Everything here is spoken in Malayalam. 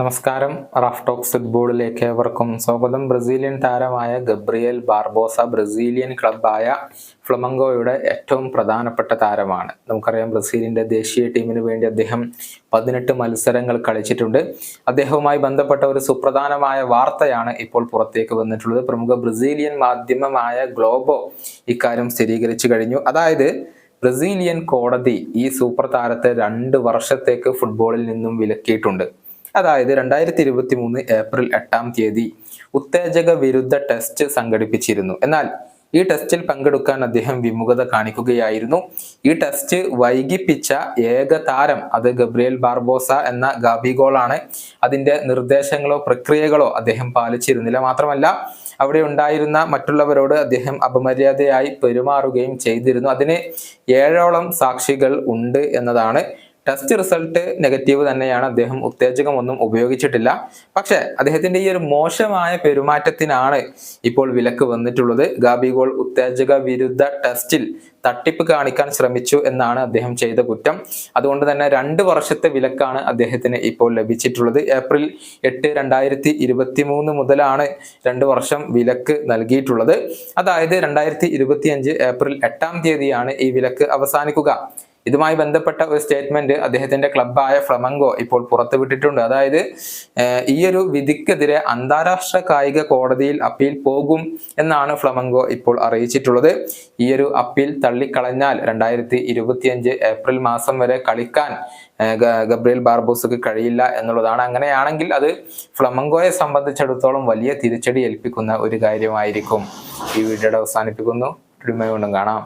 നമസ്കാരം. റഫ് ടോക്സ് ഫുട്ബോളിലേക്ക് ഏവർക്കും സ്വാഗതം. ബ്രസീലിയൻ താരമായ ഗബ്രിയൽ ബാർബോസ ബ്രസീലിയൻ ക്ലബായ ഫ്ലമംഗോയുടെ ഏറ്റവും പ്രധാനപ്പെട്ട താരമാണ്. നമുക്കറിയാം ബ്രസീലിന്റെ ദേശീയ ടീമിന് വേണ്ടി അദ്ദേഹം പതിനെട്ട് മത്സരങ്ങൾ കളിച്ചിട്ടുണ്ട്. അദ്ദേഹവുമായി ബന്ധപ്പെട്ട ഒരു സുപ്രധാനമായ വാർത്തയാണ് ഇപ്പോൾ പുറത്തേക്ക് വന്നിട്ടുള്ളത്. പ്രമുഖ ബ്രസീലിയൻ മാധ്യമമായ ഗ്ലോബോ ഇക്കാര്യം സ്ഥിരീകരിച്ചു കഴിഞ്ഞു. അതായത് ബ്രസീലിയൻ കോടതി ഈ സൂപ്പർ താരത്തെ രണ്ട് വർഷത്തേക്ക് ഫുട്ബോളിൽ നിന്നും വിലക്കിയിട്ടുണ്ട്. അതായത് രണ്ടായിരത്തി ഇരുപത്തി മൂന്ന് ഏപ്രിൽ എട്ടാം തീയതി ഉത്തേജക വിരുദ്ധ ടെസ്റ്റ് സംഘടിപ്പിച്ചിരുന്നു. എന്നാൽ ഈ ടെസ്റ്റിൽ പങ്കെടുക്കാൻ അദ്ദേഹം വിമുഖത കാണിക്കുകയായിരുന്നു. ഈ ടെസ്റ്റ് വൈകിപ്പിച്ച ഏക താരം അത് ഗബ്രിയേൽ ബാർബോസ എന്ന ഗാബിഗോളാണ് അതിന്റെ നിർദ്ദേശങ്ങളോ പ്രക്രിയകളോ അദ്ദേഹം പാലിച്ചിരുന്നില്ല. മാത്രമല്ല അവിടെ ഉണ്ടായിരുന്ന മറ്റുള്ളവരോട് അദ്ദേഹം അപമര്യാദയായി പെരുമാറുകയും ചെയ്തിരുന്നു. അതിന് ഏഴോളം സാക്ഷികൾ ഉണ്ട് എന്നതാണ് ടെസ്റ്റ് റിസൾട്ട് നെഗറ്റീവ് തന്നെയാണ്. അദ്ദേഹം ഉത്തേജകമൊന്നും ഉപയോഗിച്ചിട്ടില്ല. പക്ഷെ അദ്ദേഹത്തിന്റെ ഈ ഒരു മോശമായ പെരുമാറ്റത്തിനാണ് ഇപ്പോൾ വിലക്ക് വന്നിട്ടുള്ളത്. ഗാബിഗോൾ ഉത്തേജക വിരുദ്ധ ടെസ്റ്റിൽ തട്ടിപ്പ് കാണിക്കാൻ ശ്രമിച്ചു എന്നാണ് അദ്ദേഹം ചെയ്ത കുറ്റം. അതുകൊണ്ട് തന്നെ രണ്ട് വർഷത്തെ വിലക്കാണ് അദ്ദേഹത്തിന് ഇപ്പോൾ ലഭിച്ചിട്ടുള്ളത്. ഏപ്രിൽ എട്ട് രണ്ടായിരത്തി ഇരുപത്തി മൂന്ന് മുതലാണ് രണ്ട് വർഷം വിലക്ക് നൽകിയിട്ടുള്ളത്. അതായത് രണ്ടായിരത്തി ഇരുപത്തി അഞ്ച് ഏപ്രിൽ എട്ടാം തീയതിയാണ് ഈ വിലക്ക് അവസാനിക്കുക. ഇതുമായി ബന്ധപ്പെട്ട ഒരു സ്റ്റേറ്റ്മെന്റ് അദ്ദേഹത്തിന്റെ ക്ലബായ ഫ്ലമംഗോ ഇപ്പോൾ പുറത്തുവിട്ടിട്ടുണ്ട് അതായത് ഈ ഒരു വിധിക്കെതിരെ അന്താരാഷ്ട്ര കായിക കോടതിയിൽ അപ്പീൽ പോകും എന്നാണ് ഫ്ലമംഗോ ഇപ്പോൾ അറിയിച്ചിട്ടുള്ളത്. ഈ ഒരു അപ്പീൽ തള്ളിക്കളഞ്ഞാൽ രണ്ടായിരത്തി ഇരുപത്തിയഞ്ച് ഏപ്രിൽ മാസം വരെ കളിക്കാൻ ഗബ്രിയൽ ബാർബോസക്ക് കഴിയില്ല എന്നുള്ളതാണ്. അങ്ങനെയാണെങ്കിൽ അത് ഫ്ലമംഗോയെ സംബന്ധിച്ചിടത്തോളം വലിയ തിരിച്ചടി ഏൽപ്പിക്കുന്ന ഒരു കാര്യമായിരിക്കും. ഈ വീഡിയോയുടെ അവസാനിപ്പിക്കുന്നു. കാണാം.